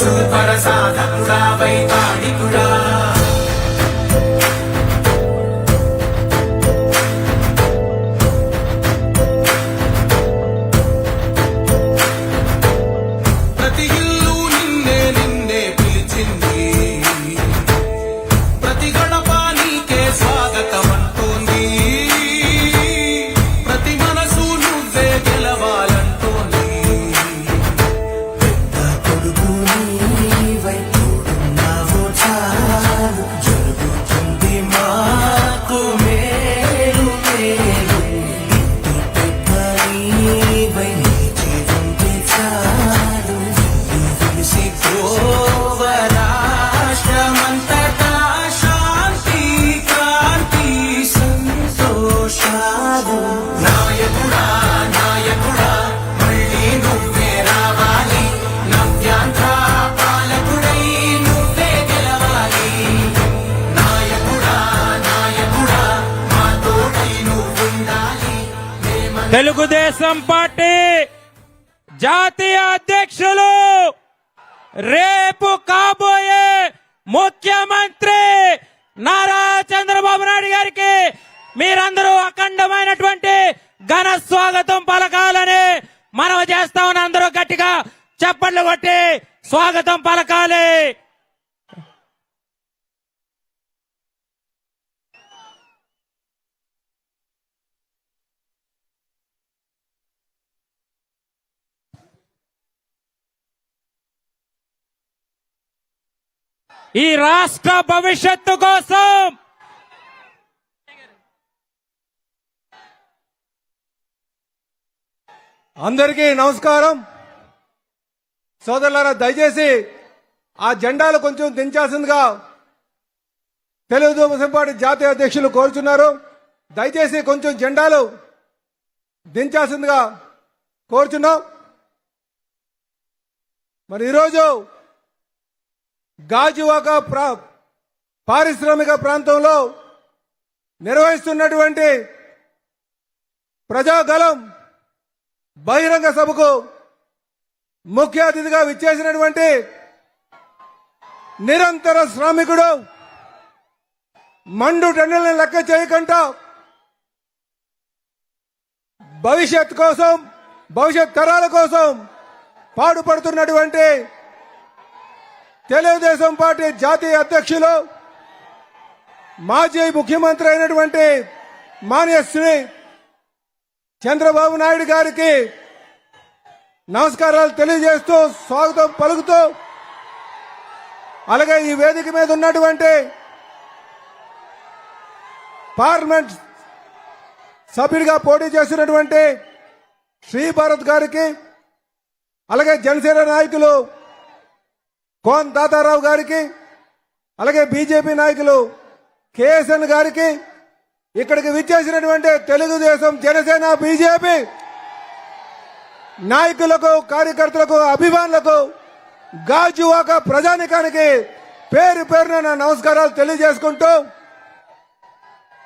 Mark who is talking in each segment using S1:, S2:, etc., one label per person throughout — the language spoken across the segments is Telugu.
S1: చూపర సాధకుడా వైతాళికుడా
S2: తెలుగుదేశం పార్టీ జాతీయ అధ్యక్షులు రేపు కాబోయే ముఖ్యమంత్రి నారా చంద్రబాబు నాయుడు గారికి మీరందరూ అఖండమైనటువంటి ఘన స్వాగతం పలకాలని మనం చేస్తా ఉన్న అందరూ గట్టిగా చప్పట్లు కొట్టి స్వాగతం పలకాలి. ఈ రాష్ట్ర భవిష్యత్తు కోసం.
S3: అందరికీ నమస్కారం. సోదరులారా దయచేసి ఆ జెండాలు కొంచెం దించాల్సిందిగా తెలుగుదేశం పార్టీ జాతీయ అధ్యక్షులు కోరుచున్నారు. దయచేసి కొంచెం జెండాలు దించాల్సిందిగా కోరుచున్నాం. మరి ఈరోజు గాజువాక ప్రా పారిశ్రామిక ప్రాంతంలో నిర్వహిస్తున్నటువంటి ప్రజాగలం బహిరంగ సభకు ముఖ్య అతిథిగా విచ్చేసినటువంటి నిరంతర శ్రామికుడు మండు టన్నులను లెక్క చేయకుండా భవిష్యత్ కోసం భవిష్యత్ తరాల కోసం పాడుపడుతున్నటువంటి తెలుగుదేశం పార్టీ జాతీయ అధ్యక్షులు మాజీ ముఖ్యమంత్రి అయినటువంటి మాన్యశ్రీ చంద్రబాబు నాయుడు గారికి నమస్కారాలు తెలియజేస్తూ స్వాగతం పలుకుతూ అలాగే ఈ వేదిక మీద ఉన్నటువంటి పార్లమెంట్ సభ్యుడిగా పోటీ చేస్తున్నటువంటి శ్రీ భారత్ గారికి అలాగే జనసేన నాయకులు కోన్ తాతారావు గారికి అలాగే బీజేపీ నాయకులు కేఎస్ఎన్ గారికి ఇక్కడికి విచ్చేసినటువంటి తెలుగుదేశం జనసేన బీజేపీ నాయకులకు కార్యకర్తలకు అభిమానులకు గాజువాక ప్రజానికానికి పేరు పేరున నా నమస్కారాలు తెలియజేసుకుంటూ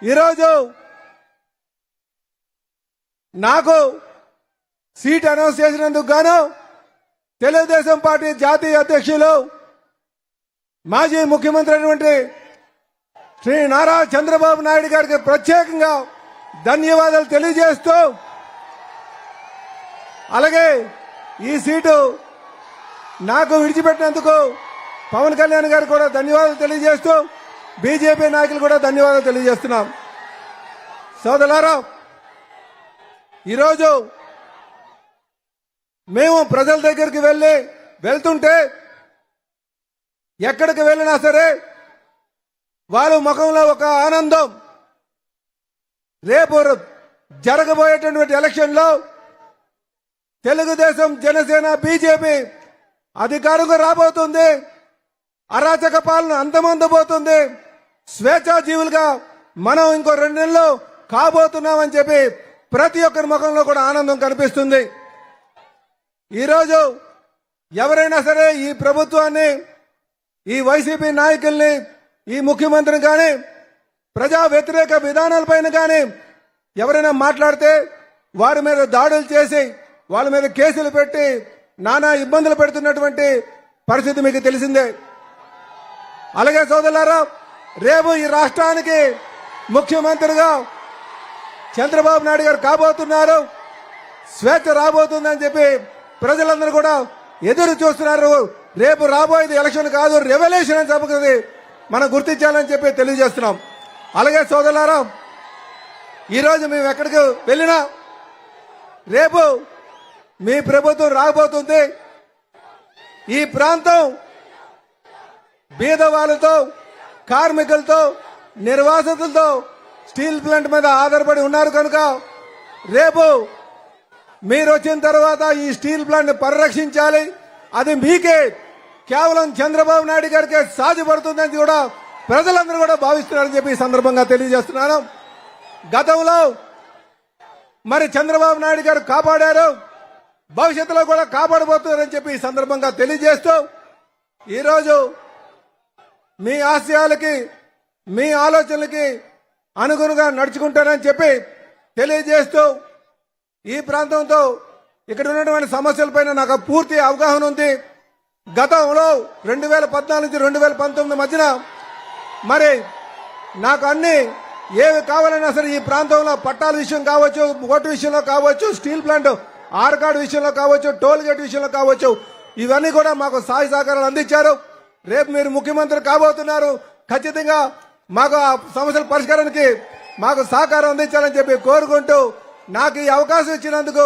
S3: ఈరోజు నాకు సీట్ అనౌన్స్ చేసినందుకు గాను తెలుగుదేశం పార్టీ జాతీయ అధ్యక్షులు మాజీ ముఖ్యమంత్రి అయినటువంటి శ్రీ నారా చంద్రబాబు నాయుడు గారికి ప్రత్యేకంగా ధన్యవాదాలు తెలియజేస్తూ అలాగే ఈ సీటు నాకు విడిచిపెట్టినందుకు పవన్ కళ్యాణ్ గారు కూడా ధన్యవాదాలు తెలియజేస్తూ బీజేపీ నాయకులు కూడా ధన్యవాదాలు తెలియజేస్తున్నాం. సోదరులారా ఈరోజు మేము ప్రజల దగ్గరికి వెళ్ళి వెళ్తుంటే ఎక్కడికి వెళ్ళినా సరే వారి ముఖంలో ఒక ఆనందం. రేపు జరగబోయేటటువంటి ఎలక్షన్లో తెలుగుదేశం జనసేన బీజేపీ అధికారంగా రాబోతుంది. అరాచక పాలన అంతమందబోతుంది స్వేచ్ఛాజీవులుగా మనం ఇంకో రెండు నెలలు కాబోతున్నామని చెప్పి ప్రతి ఒక్కరి ముఖంలో కూడా ఆనందం కనిపిస్తుంది. ఈరోజు ఎవరైనా సరే ఈ ప్రభుత్వాన్ని ఈ వైసీపీ నాయకుల్ని ఈ ముఖ్యమంత్రిని కానీ ప్రజా వ్యతిరేక విధానాలపైన కానీ ఎవరైనా మాట్లాడితే వారి మీద దాడులు చేసి వాళ్ళ మీద కేసులు పెట్టి నానా ఇబ్బందులు పెడుతున్నటువంటి పరిస్థితి మీకు తెలిసిందే. అలాగే సోదరులారా రేపు ఈ రాష్ట్రానికి ముఖ్యమంత్రిగా చంద్రబాబు నాయుడు గారు కాబోతున్నారు. స్వేచ్ఛ రాబోతుందని చెప్పి ప్రజలందరూ కూడా ఎదురు చూస్తున్నారు. రేపు రాబోయేది ఎలక్షన్ కాదు రెవల్యూషన్ అని చెప్పుకుంది. మనం గుర్తించాలని చెప్పి తెలియజేస్తున్నాం. అలాగే సోదరులారా ఈరోజు మేము ఎక్కడికి వెళ్ళినా రేపు మీ ప్రభుత్వం రాబోతుంది. ఈ ప్రాంతం బీదవాళ్ళతో కార్మికులతో నిర్వాసితులతో స్టీల్ ప్లాంట్ మీద ఆధారపడి ఉన్నారు కనుక రేపు మీరు వచ్చిన తర్వాత ఈ స్టీల్ ప్లాంట్ పరిరక్షించాలి. అది మీకే. కేవలం చంద్రబాబు నాయుడు గారికే సాధ్యపడుతుందని కూడా ప్రజలందరూ కూడా భావిస్తున్నారని చెప్పి సందర్భంగా తెలియజేస్తున్నాను. గతంలో మరి చంద్రబాబు నాయుడు గారు కాపాడారు. భవిష్యత్తులో కూడా కాపాడబోతున్నారని చెప్పి ఈ సందర్భంగా తెలియజేస్తూ ఈరోజు మీ ఆశయాలకి మీ ఆలోచనలకి అనుగుణంగా నడుచుకుంటానని చెప్పి తెలియజేస్తూ ఈ ప్రాంతంతో ఇక్కడ ఉన్నటువంటి సమస్యలపైన నాకు పూర్తి అవగాహన ఉంది. గతంలో రెండు వేల పద్నాలుగు నుంచి రెండు వేల పంతొమ్మిది మధ్యన మరి నాకు అన్ని ఏవి కావాలన్నా సరే ఈ ప్రాంతంలో పట్టాల విషయం కావచ్చు ఓటు విషయంలో కావచ్చు స్టీల్ ప్లాంట్ ఆర్కాడ్ విషయంలో కావచ్చు టోల్ గేట్ విషయంలో కావచ్చు ఇవన్నీ కూడా మాకు సహాయ సహకారాలు అందించారు. రేపు మీరు ముఖ్యమంత్రి కాబోతున్నారు. ఖచ్చితంగా మాకు ఆ సమస్యల పరిష్కారానికి మాకు సహకారం అందించాలని చెప్పి కోరుకుంటూ నాకు ఈ అవకాశం ఇచ్చినందుకు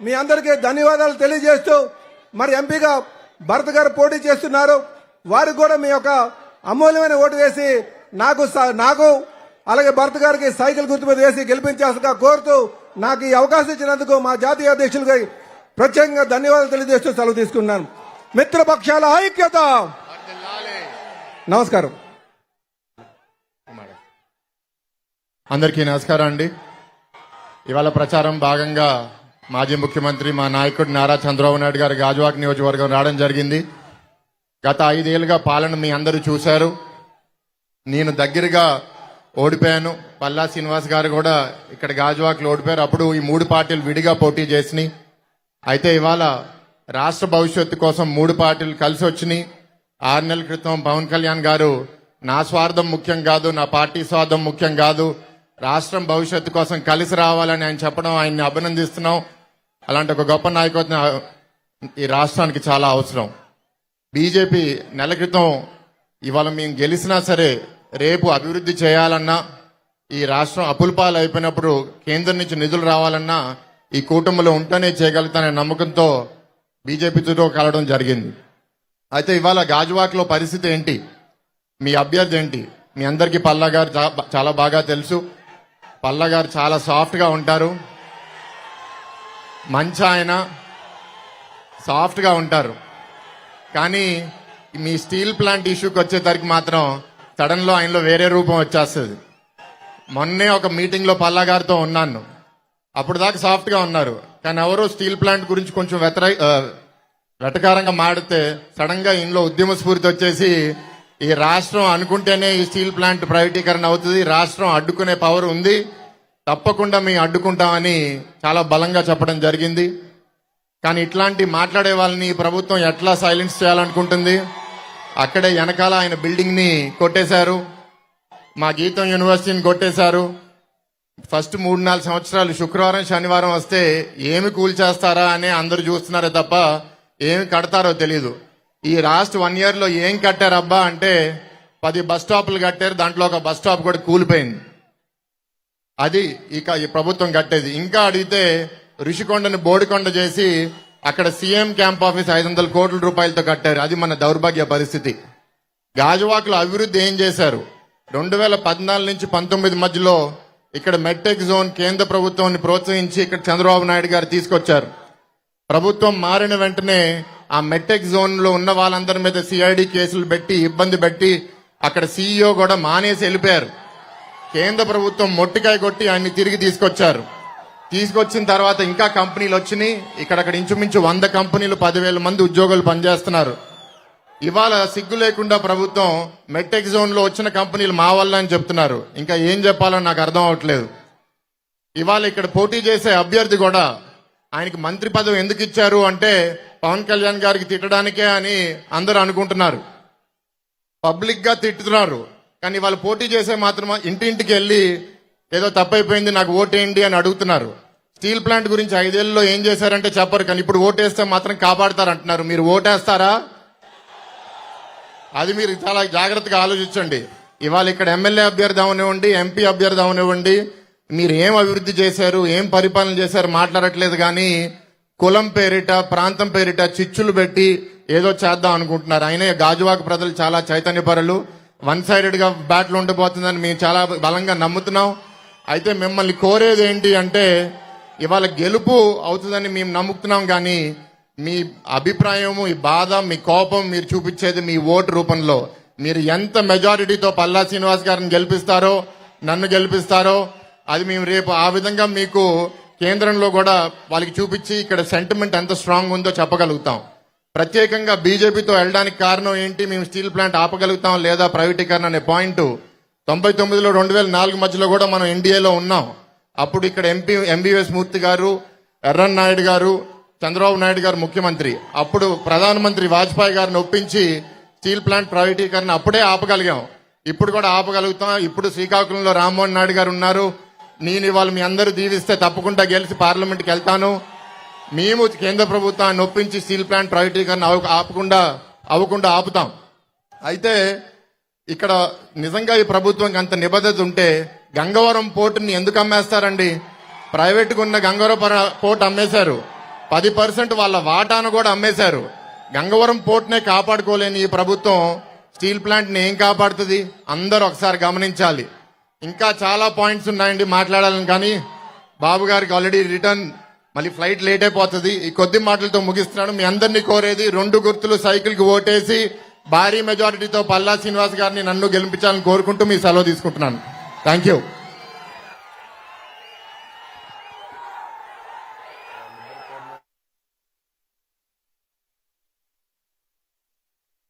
S3: మీ అందరికీ ధన్యవాదాలు తెలియజేస్తూ మరి ఎంపీగా భరత్ గారు పోటీ చేస్తున్నారు. వారికి కూడా మీ యొక్క అమూల్యమైన ఓటు వేసి నాకు స- నాకు అలాగే భరత్ గారికి సైకిల్ గుర్తు మీద వేసి గెలిపించాల్సిగా కోరుతూ నాకు ఈ అవకాశం ఇచ్చినందుకు మా జాతీయ అధ్యక్షులుగా ప్రత్యేకంగా ధన్యవాదాలు తెలియజేస్తూ సెలవు తీసుకున్నాను. మిత్రపక్షాల ఐక్యత! నమస్కారం.
S4: అందరికీ నమస్కారం అండి. ఇవాళ ప్రచారం భాగంగా మాజీ ముఖ్యమంత్రి మా నాయకుడు నారా చంద్రబాబు నాయుడు గారు గాజువాక్ నియోజకవర్గం రావడం జరిగింది. గత ఐదేళ్ళుగా పాలన మీ అందరూ చూశారు. నేను దగ్గరగా ఓడిపోయాను. పల్లా శ్రీనివాస్ గారు కూడా ఇక్కడ గాజువాక్లో ఓడిపోయారు. అప్పుడు ఈ మూడు పార్టీలు విడిగా పోటీ చేసినాయి. అయితే ఇవాళ రాష్ట్ర భవిష్యత్తు కోసం మూడు పార్టీలు కలిసి వచ్చినాయి. ఆరు నెలల క్రితం పవన్ కళ్యాణ్ గారు నా స్వార్థం ముఖ్యం కాదు నా పార్టీ స్వార్థం ముఖ్యం కాదు రాష్ట్రం భవిష్యత్తు కోసం కలిసి రావాలని ఆయన చెప్పడం ఆయన్ని అభినందిస్తున్నాం. అలాంటి ఒక గొప్ప నాయకత్వం ఈ రాష్ట్రానికి చాలా అవసరం. బీజేపీ నెల క్రితం ఇవాళ మేము గెలిచినా సరే రేపు అభివృద్ధి చేయాలన్నా ఈ రాష్ట్రం అపులపాలు అయిపోయినప్పుడు కేంద్రం నుంచి నిధులు రావాలన్నా ఈ కూటమిలో ఉంటేనే చేయగలుగుతానే నమ్మకంతో బీజేపీతో కలవడం జరిగింది. అయితే ఇవాళ గాజువాక్లో పరిస్థితి ఏంటి? మీ అభ్యర్థి ఏంటి? మీ అందరికీ పల్లా గారు చాలా బాగా తెలుసు. పల్ల గారు చాలా సాఫ్ట్గా ఉంటారు. మంచి ఆయన సాఫ్ట్గా ఉంటారు. కానీ మీ స్టీల్ ప్లాంట్ ఇష్యూకి వచ్చేసరికి మాత్రం సడన్లో ఆయనలో వేరే రూపం వచ్చేస్తుంది. మొన్నే ఒక మీటింగ్లో పల్లా గారితో ఉన్నాను. అప్పుడు దాకా సాఫ్ట్గా ఉన్నారు. కానీ ఎవరో స్టీల్ ప్లాంట్ గురించి కొంచెం వెతర వెటకారంగా మాడితే సడన్గా ఇంట్లో ఉద్యమ స్ఫూర్తి వచ్చేసి ఈ రాష్ట్రం అనుకుంటేనే ఈ స్టీల్ ప్లాంట్ ప్రైవేటీకరణ అవుతుంది. రాష్ట్రం అడ్డుకునే పవర్ ఉంది. తప్పకుండా మేము అడ్డుకుంటామని చాలా బలంగా చెప్పడం జరిగింది. కానీ ఇట్లాంటి మాట్లాడే వాళ్ళని ప్రభుత్వం ఎట్లా సైలెన్స్ చేయాలనుకుంటుంది? అక్కడే వెనకాల ఆయన బిల్డింగ్ని కొట్టేశారు. మా గీతం యూనివర్సిటీని కొట్టేశారు. ఫస్ట్ మూడు నాలుగు సంవత్సరాలు శుక్రవారం శనివారం వస్తే ఏమి కూల్చేస్తారా అని అందరూ చూస్తున్నారే తప్ప ఏమి కడతారో తెలియదు ఈ లాస్ట్ వన్ ఇయర్లో ఏం కట్టారు అబ్బా అంటే పది బస్ స్టాప్లు కట్టారు దాంట్లో ఒక బస్ స్టాప్ కూడా కూలిపోయింది. అది ఇక ఈ ప్రభుత్వం కట్టేది. ఇంకా అడిగితే ఋషికొండని బోడికొండ చేసి అక్కడ సీఎం క్యాంప్ ఆఫీస్ ఐదు వందల కోట్ల రూపాయలతో కట్టారు. అది మన దౌర్భాగ్య పరిస్థితి. గాజువాకలో అభివృద్ధి ఏం చేశారు? రెండు వేల పద్నాలుగు నుంచి పంతొమ్మిది మధ్యలో ఇక్కడ మెట్టెక్ జోన్ కేంద్ర ప్రభుత్వాన్ని ప్రోత్సహించి ఇక్కడ చంద్రబాబు నాయుడు గారు తీసుకొచ్చారు. ప్రభుత్వం మారిన వెంటనే ఆ మెట్టెక్ జోన్లో ఉన్న వాళ్ళందరి మీద సిఐడి కేసులు పెట్టి ఇబ్బంది పెట్టి అక్కడ సీఈఓ కూడా మానేసి వెళ్ళిపోయారు. కేంద్ర ప్రభుత్వం మొట్టికాయ కొట్టి ఆయన్ని తిరిగి తీసుకొచ్చారు. తీసుకొచ్చిన తర్వాత ఇంకా కంపెనీలు వచ్చినాయి. ఇక్కడక్కడ ఇంచుమించు వంద కంపెనీలు పదివేల మంది ఉద్యోగులు పనిచేస్తున్నారు. ఇవాళ సిగ్గు లేకుండా ప్రభుత్వం మెట్టెక్ జోన్లో వచ్చిన కంపెనీలు మా వల్ల అని చెప్తున్నారు. ఇంకా ఏం చెప్పాలో నాకు అర్థం అవట్లేదు ఇవాళ ఇక్కడ పోటీ చేసే అభ్యర్థి కూడా ఆయనకి మంత్రి పదవి ఎందుకు ఇచ్చారు అంటే పవన్ కళ్యాణ్ గారికి తిట్టడానికే అని అందరూ అనుకుంటున్నారు. పబ్లిక్గా తిట్టుతున్నారు. కానీ వాళ్ళు పోటీ చేసే మాత్రం ఇంటింటికి వెళ్ళి ఏదో తప్పైపోయింది నాకు ఓటేయండి అని అడుగుతున్నారు. స్టీల్ ప్లాంట్ గురించి ఐదేళ్ళలో ఏం చేశారంటే చెప్పరు కానీ ఇప్పుడు ఓటేస్తే మాత్రం కాపాడతారు అంటున్నారు మీరు ఓటేస్తారా? అది మీరు చాలా జాగ్రత్తగా ఆలోచించండి. ఇవాళ ఇక్కడ ఎమ్మెల్యే అభ్యర్థి అవనివ్వండి ఎంపీ అభ్యర్థి అవనివ్వండి మీరు ఏం అభివృద్ధి చేశారు ఏం పరిపాలన చేశారు మాట్లాడట్లేదు కానీ కులం పేరిట ప్రాంతం పేరిట చిచ్చులు పెట్టి ఏదో చేద్దాం అనుకుంటున్నారు. అయినా గాజువాక ప్రజలు చాలా చైతన్యపరులు. వన్ సైడెడ్గా బ్యాట్లు ఉండిపోతుందని మేము చాలా బలంగా నమ్ముతున్నాం. అయితే మిమ్మల్ని కోరేది ఏంటి అంటే ఇవాళ గెలుపు అవుతుందని మేము నమ్ముతున్నాం కానీ మీ అభిప్రాయము ఈ బాధ మీ కోపం మీరు చూపించేది మీ ఓటు రూపంలో. మీరు ఎంత మెజారిటీతో పల్లా శ్రీనివాస్ గారిని గెలిపిస్తారో నన్ను గెలిపిస్తారో అది మేము రేపు ఆ విధంగా మీకు కేంద్రంలో కూడా వాళ్ళకి చూపించి ఇక్కడ సెంటిమెంట్ ఎంత స్ట్రాంగ్ ఉందో చెప్పగలుగుతాం. ప్రత్యేకంగా బీజేపీతో వెళ్ళడానికి కారణం ఏంటి? మేము స్టీల్ ప్లాంట్ ఆపగలుగుతాం లేదా ప్రైవేటీకరణ అనే పాయింట్ తొంభై తొమ్మిదిలో రెండు వేల నాలుగు మధ్యలో కూడా మనం ఎన్డీఏలో ఉన్నాం. అప్పుడు ఇక్కడ ఎంపీ ఎంబీఎస్ మూర్తి గారు ఎర్రన్ నాయుడు గారు చంద్రబాబు నాయుడు గారు ముఖ్యమంత్రి. అప్పుడు ప్రధానమంత్రి వాజ్పేయి గారిని ఒప్పించి స్టీల్ ప్లాంట్ ప్రైవేటీకరణ అప్పుడే ఆపగలిగాం. ఇప్పుడు కూడా ఆపగలుగుతాం. ఇప్పుడు శ్రీకాకుళంలో రామ్మోహన్ నాయుడు గారు ఉన్నారు. నేను ఇవాళ మీ అందరూ దీవిస్తే తప్పకుండా గెలిచి పార్లమెంట్కి వెళ్తాను. మేము కేంద్ర ప్రభుత్వాన్ని నొప్పించి స్టీల్ ప్లాంట్ ప్రైవేటీకరణ ఆపకుండా అవ్వకుండా ఆపుతాం. అయితే ఇక్కడ నిజంగా ఈ ప్రభుత్వంకి అంత నిబద్ధత ఉంటే గంగవరం పోర్టుని ఎందుకు అమ్మేస్తారండి? ప్రైవేట్గా ఉన్న గంగవరం పోర్టు పోర్ట్ అమ్మేశారు. పది పర్సెంట్ వాళ్ళ వాటాను కూడా అమ్మేశారు. గంగవరం పోర్ట్నే కాపాడుకోలేని ఈ ప్రభుత్వం స్టీల్ ప్లాంట్ని ఏం కాపాడుతుంది? అందరూ ఒకసారి గమనించాలి. ఇంకా చాలా పాయింట్స్ ఉన్నాయండి మాట్లాడాలని కానీ బాబు గారికి ఆల్రెడీ రిటర్న్ మళ్ళీ ఫ్లైట్ లేట్ అయిపోతుంది. ఈ కొద్ది మాటలతో ముగిస్తున్నాను. మీ అందరినీ కోరేది రెండు గుర్తులు సైకిల్కి ఓటేసి భారీ మెజారిటీతో పల్లా శ్రీనివాస్ గారిని నన్ను గెలిపించాలని కోరుకుంటూ మీ సెలవు తీసుకుంటున్నాను. Thank you